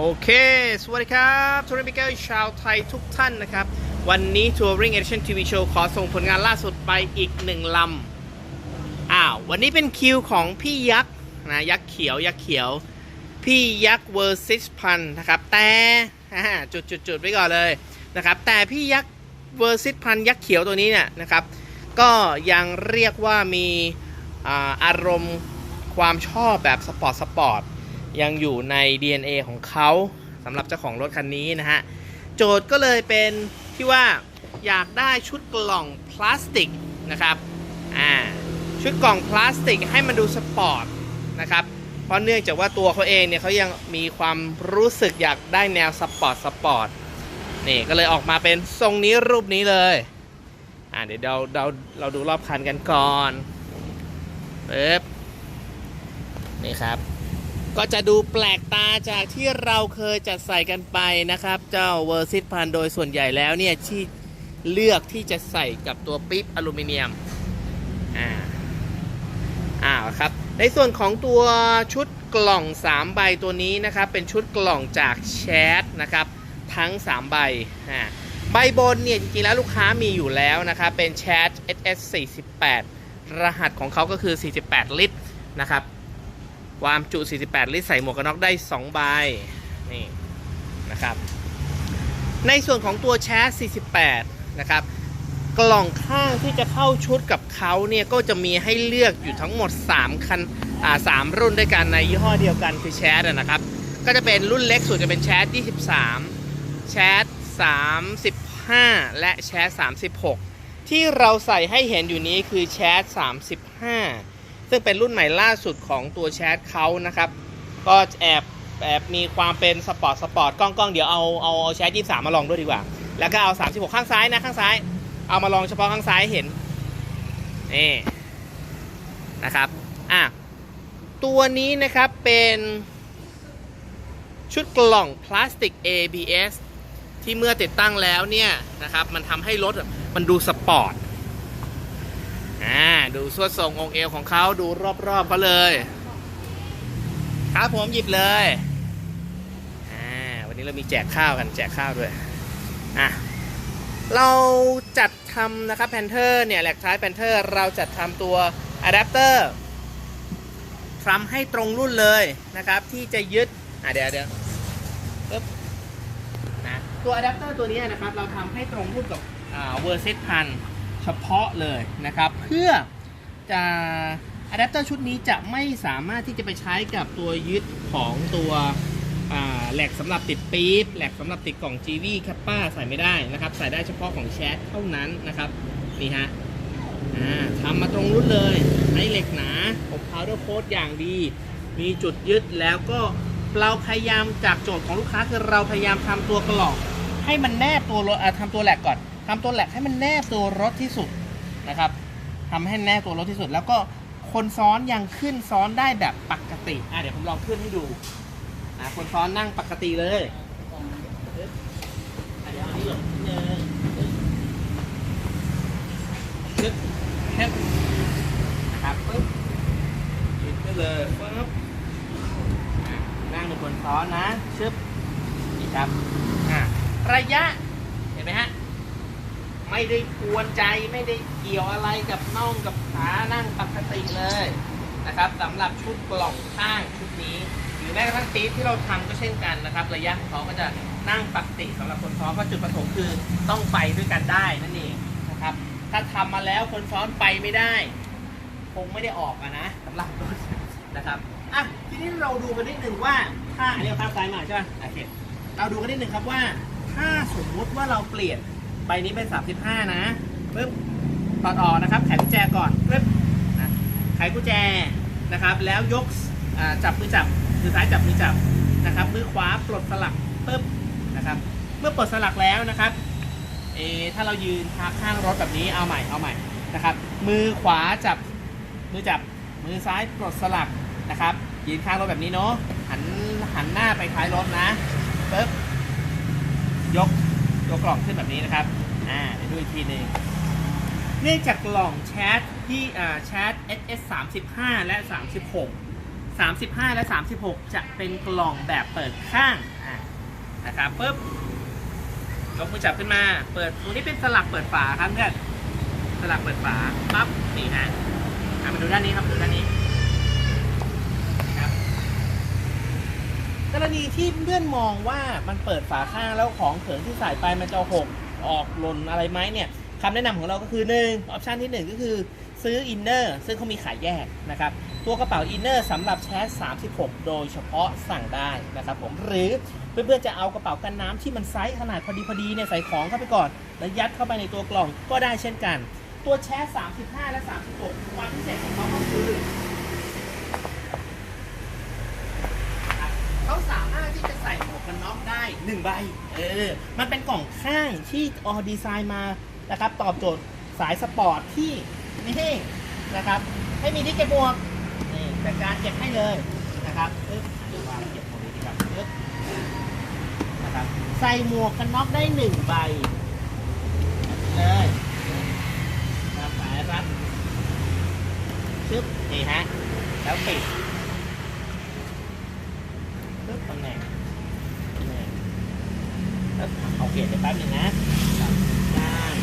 โอเค สวัสดีครับทัวริงบิเกอร์ชาวไทยทุกท่านนะครับ วันนี้ Touring Edition TV Show ขอส่งผลงานล่าสุดไปอีกหนึ่งลำ อ้าว วันนี้เป็นคิวของพี่ยักษ์นะยักษ์เขียว ยักษ์เขียว พี่ยักษ์เวอร์ซิสพันนะครับ แต่จุดจุดจุดไว้ก่อนเลยนะครับ แต่พี่ยักษ์เวอร์ซิสพันยักษ์เขียวตัวนี้เนี่ยนะครับ ก็ยังเรียกว่ามีอารมณ์ความชอบแบบสปอร์ตสปอร์ต ยังอยู่ใน DNA ของเขาสำหรับเจ้าของรถคันนี้นะฮะ โจทย์ก็เลยเป็นที่ว่าอยากได้ชุดกล่องพลาสติกนะครับอ่าชุดกล่องพลาสติกให้มันดูสปอร์ตนะครับเพราะเนื่องจากว่าตัวเขาเองเนี่ยเขายังมีความรู้สึกอยากได้แนวสปอร์ตสปอร์ตนี่ก็เลยออกมาเป็นทรงนี้รูปนี้เลยอ่าเดี๋ยวเราเราเราดูรอบคันกันก่อนปึ๊บนี่ครับ ก็จะดูแปลกตาจากที่เราเคยจัดใส่กันไปนะครับ เจ้าเวอร์ซิตพันโดยส่วนใหญ่แล้วเนี่ยที่เลือกที่จะใส่กับตัวปิ๊บอลูมิเนียมอ่าอ้าวครับ ในส่วนของตัวชุดกล่อง 3 ใบตัวนี้นะครับ เป็นชุดกล่องจากแชทนะครับ ทั้ง 3 ใบอ่าใบบนเนี่ยจริงๆแล้วลูกค้ามีอยู่แล้วนะครับ เป็นแชท SS 48 รหัสของเขาก็คือ 48 ลิตรนะครับ วามจุ 48 ลิตรใส่หมวกกันน็อกได้2ใบนี่นะครับ ในส่วนของตัวแชส48 นะครับ กล่องข้างที่จะเข้าชุดกับเขาเนี่ย ก็จะมีให้เลือกอยู่ทั้งหมด 3 คันอ่า3รุ่นด้วยกันในยี่ห้อเดียวกันคือแชสนะครับ ก็จะเป็นรุ่นเล็กสุดจะเป็นแชส23 แชส35 และแชส36 ที่เราใส่ให้เห็นอยู่นี้คือแชส35 ซึ่งเป็นรุ่นใหม่ล่าสุดของตัวแชทเขานะครับ ก็แอบแอบมีความเป็นสปอร์ตสปอร์ตกล้องกล้องเดี๋ยวเอาเอาเอาแชท23มาลองด้วยดีกว่า แล้วก็เอา36ข้างซ้ายนะข้างซ้าย เอามาลองเฉพาะข้างซ้ายเห็นนี่นะครับอะตัวนี้นะครับเป็นชุดกล่องพลาสติก ABS ที่เมื่อติดตั้งแล้วเนี่ยนะครับ มันทำให้รถมันดูสปอร์ตอ่า ดูสวดทรงองค์เอวของเขาดูรอบๆเขาเลย ครับผมหยิบเลยอ่าวันนี้เรามีแจกข้าวกันแจกข้าวด้วยอะเราจัดทำนะครับแพนเทอร์เนี่ยแหลกท้ายแพนเทอร์เราจัดทำตัวอะแดปเตอร์ทำให้ตรงรุ่นเลยนะครับที่จะยึดอะเดี๋ยวเดี๋ยวปึ๊บนะตัวอะแดปเตอร์ตัวนี้นะครับเราทำให้ตรงรุ่นกับเวอร์เซตพันเฉพาะเลยนะครับ เพื่อ จะอะแดปเตอร์ชุดนี้จะไม่สามารถที่จะไปใช้กับตัวยึดของตัวแหลกสำหรับติดปี๊บแหลกสำหรับติดกล่อง GV แคปป้าใส่ไม่ได้นะครับ ใส่ได้เฉพาะของแชทเท่านั้นนะครับนี่ฮะอ่าทำมาตรงรุ่นเลยใช้เหล็กหนาอบพาวเดอร์โค้ดอย่างดี มีจุดยึดแล้วก็เราพยายามจากโจทย์ของลูกค้าคือเราพยายามทำตัวกล่อง ให้มันแนบตัวรถอะทำตัวแหลกก่อนทำตัวแหลกให้มันแนบตัวรถที่สุดนะครับ ทำให้แนบตัวรถที่สุด แล้วก็คนซ้อนยังขึ้นซ้อนได้แบบปกติอะเดี๋ยวผมลองขึ้นให้ดูอะคนซ้อนนั่งปกติเลยเดี๋ยวเอาให้หลบนิดนึงปึ๊บปึ๊บนะครับปึ๊บยึดไปเลยปึ๊บอะนั่งในคนซ้อนนะชึบนี่ครับอะระยะ ไม่ได้กวนใจไม่ได้เกี่ยวอะไรกับน่องกับขานั่งปกติเลยนะครับสำหรับชุดกล่องข้างชุดนี้ หรือแม้กระทั่งตีที่เราทำก็เช่นกันนะครับ ระยะของเขาก็จะนั่งปกติสำหรับคนซ้อนเพราะจุดประสงค์คือต้องไปด้วยกันได้นั่นเองนะครับ ถ้าทำมาแล้วคนซ้อนไปไม่ได้ คงไม่ได้ออกอะนะสำหรับรถนะครับอะทีนี้เราดูกันนิดหนึ่งว่าถ้าอันนี้เอาข้างซ้ายมาใช่ไหมโอเคเราดูกันนิดหนึ่งครับว่า ถ้าสมมุติว่าเราเปลี่ยน ใบนี้เป็น 35 นะปึ๊บถอดออกนะครับไขกุญแจก่อนปึ๊บนะไขกุญแจนะครับ แล้วยกจับมือจับมือซ้ายจับมือจับนะครับมือขวาปลดสลักปึ๊บนะครับ เมื่อปลดสลักแล้วนะครับเออถ้าเรายืนข้างรถแบบนี้เอาใหม่เอาใหม่นะครับ มือขวาจับมือจับมือซ้ายปลดสลักนะครับ ยืนข้างรถแบบนี้เนาะหันหันหน้าไปท้ายรถนะปึ๊บยก ยกกล่องขึ้นแบบนี้นะครับ อ่าเดี๋ยวดูอีกทีหนึ่งเนื่องจากกล่องแชทที่อ่าแชท SS 35 และ 36 35 และ 36 จะเป็นกล่องแบบเปิดข้าง อะนะครับปุ๊บยกมือจับขึ้นมา เปิดตรงนี้เป็นสลักเปิดฝาครับเพื่อนสลักเปิดฝาปั๊บนี่ฮะมาดูด้านนี้ครับดูด้านนี้ครับ กรณีที่เพื่อนมองว่ามันเปิดฝาข้างแล้วของเขิงที่ใส่ไปมันจะหกออกหล่นอะไรไหมเนี่ยคำแนะนำของเราก็คือหนึ่งออปชันที่หนึ่งก็คือซื้ออินเนอร์ซึ่งเขามีขายแยกนะครับ ตัวกระเป๋าอินเนอร์สำหรับแชส36 โดยเฉพาะสั่งได้นะครับผมหรือเพื่อนๆจะเอากระเป๋ากันน้ำที่มันไซส์ขนาดพอดีพอดีเนี่ยใส่ของเข้าไปก่อน แล้วยัดเข้าไปในตัวกล่องก็ได้เช่นกัน ตัวแชส35 และ 36 ความพิเศษของเขาก็คือ เขาสามารถที่จะใส่หมวกกันน็อกได้หนึ่งใบ เออ มันเป็นกล่องข้างที่ออดีไซน์มานะครับ ตอบโจทย์สายสปอร์ตที่นี่นะครับ ให้มีที่เก็บหมวกนี่จัดการเก็บให้เลยนะครับปึ๊บเดี๋ยวางเก็บหมดเลยดีครับปึ๊บนะครับ ใส่หมวกกันน็อกได้หนึ่งใบเลยครับสายรัดชึบนี่ฮะแล้วปิดปึ๊บตำแหน่งตำแหน่งปึ๊บ เอาเกล็ดไปแป๊บหนึ่งนะด้าน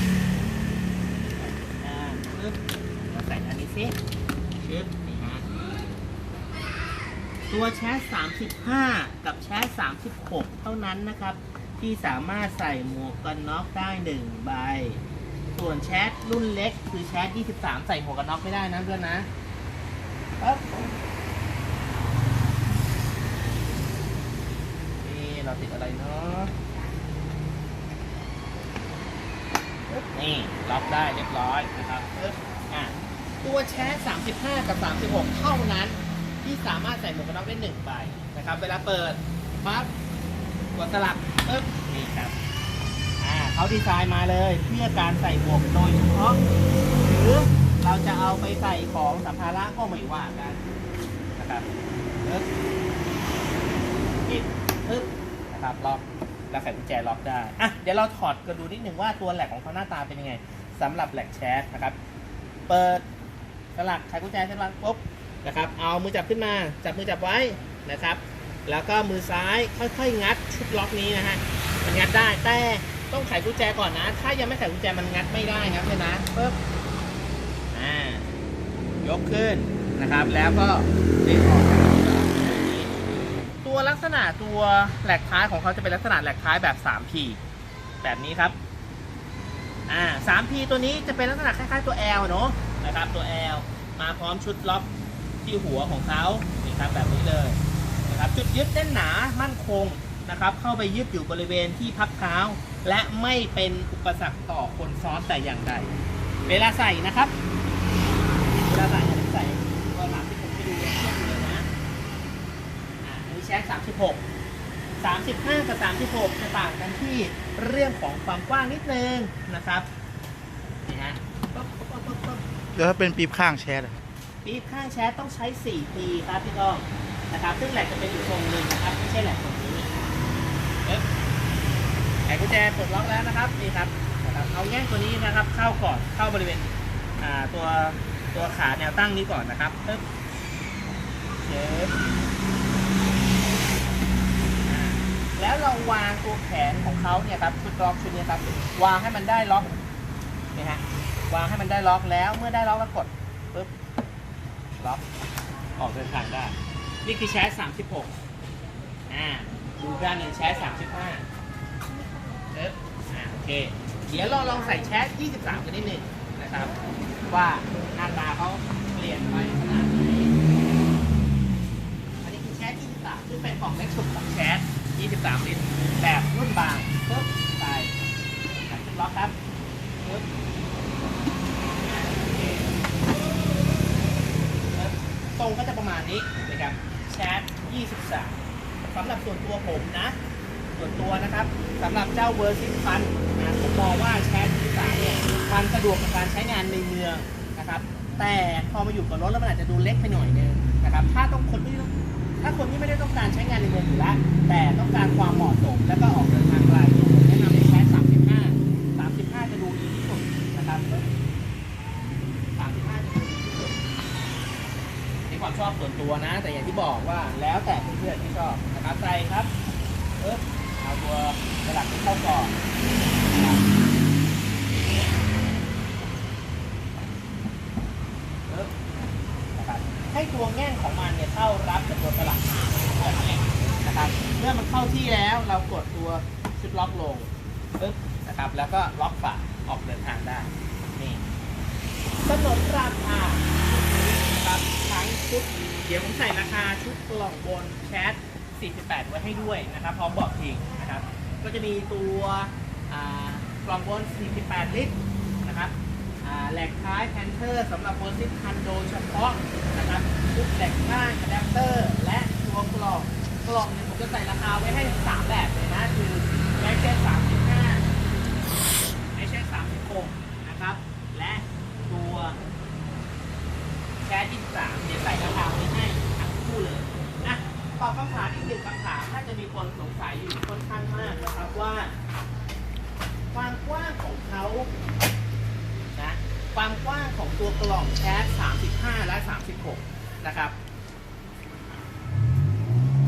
ด้านปึ๊บมาใส่อันนี้สิชึบนี่ฮะตัวแชส35 กับแชส36 เท่านั้นนะครับ ที่สามารถใส่หมวกกันน็อกได้1ใบ ส่วนแชสรุ่นเล็กคือแชส23 ใส่หมวกกันน็อกไม่ได้นะเพื่อนนะปั๊บนี่เราติดอะไรเนะปึ๊บนี่ ล็อกได้เรียบร้อยนะครับอะตัวแชส35 กับ 36 เท่านั้น ที่สามารถใส่หมวกกันน็อกได้หนึ่งใบนะครับ เวลาเปิดปั๊บกดสลับปึ๊บนี่ครับอ่าเขาดีไซน์มาเลยเพื่อการใส่หมวกโดยเฉพาะหรือเราจะเอาไปใส่ของสัมภาระก็ไม่ว่ากันนะครับปึ๊บปิดปึ๊บนะครับล็อกแล้วใส่กุญแจล็อกได้อะเดี๋ยวเราถอดกันดูนิดหนึ่งว่าตัวแหลกของเขาหน้าตาเป็นยังไง สำหรับแหลกแชสนะครับ เปิดสลักไขกุญแจเสร็จแล้วปุ๊บนะครับ เอามือจับขึ้นมา จับมือจับไว้นะครับ แล้วก็มือซ้ายค่อยๆ งัดชุดล็อกนี้นะฮะ มันงัดได้ แต่ต้องไขกุญแจก่อนนะ ถ้ายังไม่ไขกุญแจมันงัดไม่ได้ครับเลยนะปึ๊บ อ่า ยกขึ้นนะครับ แล้วก็ดึงออกจากตัวลักษณะตัวแหลกท้ายของเขาจะเป็นลักษณะแหลกท้ายแบบ 3P แบบนี้ครับ อ่า 3P ตัวนี้จะเป็นลักษณะคล้ายๆตัว L เนอะนะครับตัว L มาพร้อมชุดล็อกที่หัวของเขานี่ครับแบบนี้เลยนะครับจุดยึดแน่นหนามั่นคงนะครับ เข้าไปยึดอยู่บริเวณที่พักเท้า และไม่เป็นอุปสรรคต่อคนซ้อนแต่อย่างใด เวลาใส่นะครับ เวลาใส่อันนี้ใส่ตัวามที่ผมไปดูเลยเทียบเลยนะอ่าอันนี้แชทสามสิบหกสามสิบห้ากับสามสิบหกจะต่างกันที่เรื่องของความกว้างนิดนึงนะครับนี่ฮะปั๊บปั๊บปั๊บปั๊บแล้วถ้าเป็นปีบข้างแชร์อะปี๊บข้างแชทต้องใช้ 4 ปีครับพี่ก้องนะครับซึ่งแหลกจะเป็นอยู่ทรงหนึ่งนะครับไม่ใช่แหลกตรงนี้เอ๊ะไขกุญแจปลดล็อกแล้วนะครับนี่ครับนะครับเอาแง่งตัวนี้นะครับ เข้าก่อนเข้าบริเวณอ่าตัวตัวขาแนวตั้งนี้ก่อนนะครับปึ๊บเช็บอ่า แล้วเราวางตัวแขนของเขาเนี่ยครับชุดล็อกชุดนี้ครับ วางให้มันได้ล็อกนี่ฮะวางให้มันได้ล็อกแล้วเมื่อได้ล็อกแล้วกดปึ๊บล็อกออกเดินทางได้ นี่คือแชส36อ่าดูด้านหนึ่งแชส35เอ๊บอ่าโอเค เดี๋ยวเราลองใส่แชส23กันนิดหนึ่งนะครับ ว่าหน้าตาเขาเปลี่ยนไปขนาดไหนอันนี้คือแชส23ซึ่งเป็นกล่องเล็กสุดของแชส 23 ลิตร แบบรุ่นบางปึ๊บใส่ล็อกครับปึ๊บทรงก็จะประมาณนี้นะครับแชท23สำหรับส่วนตัวผมนะ ส่วนตัวนะครับสำหรับเจ้าเวอร์ซิฟันนะผมมองว่าแชท23เนี่ยมันสะดวกกับการใช้งานในเมืองนะครับ แต่พอมาอยู่กับรถแล้วมันอาจจะดูเล็กไปหน่อยนึงนะครับ ถ้าต้องคนที่ต้อง ถ้าคนที่ไม่ได้ต้องการใช้งานในเมืองอยู่แล้ว แต่ต้องการความเหมาะสม แล้วก็ออกเดินทางไกลผมแนะนำให้แชท35 35 จะดูดีที่สุดนะครับ35จะดูดีที่สุดในความชอบส่วนตัวนะ แต่อย่างที่บอกว่าแล้วแต่เพื่อนะครับใส่ครับเอ๊บเอาตัวสลักที่เข้าก่อนนะครับเอ๊บนะครับ ให้ตัวแง่งของมันเนี่ยเข้ารับกับตัวสลักแบบนี้นะครับ เมื่อมันเข้าที่แล้วเรากดตัวชุดล็อกลงปึ๊บนะครับ แล้วก็ล็อกฝาออกเดินทางได้นี่สนนราคาชุดนี้นะครับทั้งชุด เดี๋ยวผมใส่ราคาชุดกล่องบนแชท48 ไว้ให้ด้วยนะครับ พร้อมบอกทิ้งนะครับ ก็จะมีตัวอ่ากล่องบน 48 ลิตรนะครับอ่า แหลกท้ายแพนเทอร์สำหรับโบซิปคันโดยเฉพาะนะครับชุดแหลกข้างอะแดปเตอร์ และตัวกล่องกล่องเนี่ยผมจะใส่ราคาไว้ให้ 3 แบบเลยนะ คือแม็กเก็ต35ไม่ใช่36นะครับ และตัวแชร์23เดี๋ยวใส่ราคาไว้ให้ทั้งคู่เลยนะตอบคำถามอีกหนึ่งคำถามถ้าจะมีคนสงสัยอยู่ค่อนข้างมากนะครับว่า 2แชท35 และ 36 นะครับ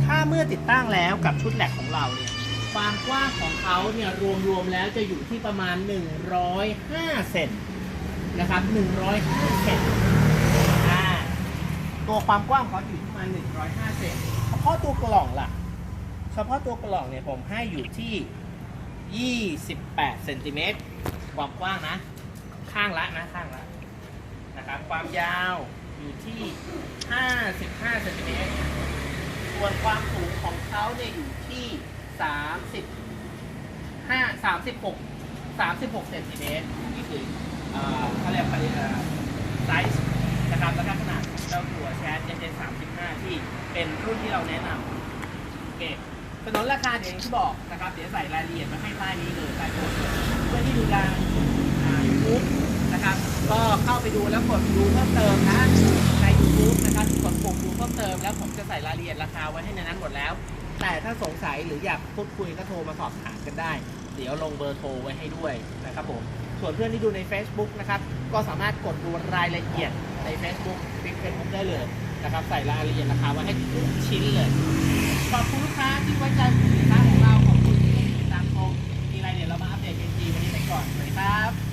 ถ้าเมื่อติดตั้งแล้วกับชุดแหลกของเราเนี่ย ความกว้างของเขาเนี่ยรวมๆแล้วจะอยู่ที่ประมาณ 105 เซนนะครับ 105 เซนตัวความกว้างเขาอยู่ที่ประมาณ 105 เซนเฉพาะตัวกล่องล่ะ เฉพาะตัวกล่องเนี่ยผมให้อยู่ที่ 28 เซนติเมตรความกว้างนะ ข้างละนะข้างละ นะครับความยาวอยู่ที่ 55เซนติเมตรส่วนความสูงของเขาเนี่ยอยู่ที่ 35 36 36เซนติเมตรนี่คือเอ่อขาเรียกไซส์นะครับแล้วก็ขนาดเจ้าตัวแชท Gen 35 ที่เป็นรุ่นที่เราแนะนำโอเคถนนราคาเดี๋ยวที่บอกนะครับ เดี๋ยวใส่รายละเอียดมาให้ใต้นี้เลยใต้โพสต์เพื่อที่ดูทางยูทูบนะครับ ก็เข้าไปดูแล้วกดดูเพิ่มเติมนะใน YouTube นะครับกดปุ่มดูเพิ่มเติมแล้วผมจะใส่รายละเอียดราคาไว้ให้ในนั้นหมดแล้ว แต่ถ้าสงสัยหรืออยากพูดคุยก็โทรมาสอบถามกันได้ เดี๋ยวลงเบอร์โทรไว้ให้ด้วยนะครับผมส่วนเพื่อนที่ดูใน Facebook นะครับก็สามารถกดดูรายละเอียดใน Facebook ฟิกเฟซบุ๊กได้เลยนะครับใส่รายละเอียดราคาไว้ให้ทุกชิ้นเลยขอบคุณลูกค้าที่ไว้ใจสินค้าของเราขอบคุณที่ติดตามชมมีรายละเอียดเรามาอัปเดตกันทีวันนี้ไปก่อนสวัสดีครับ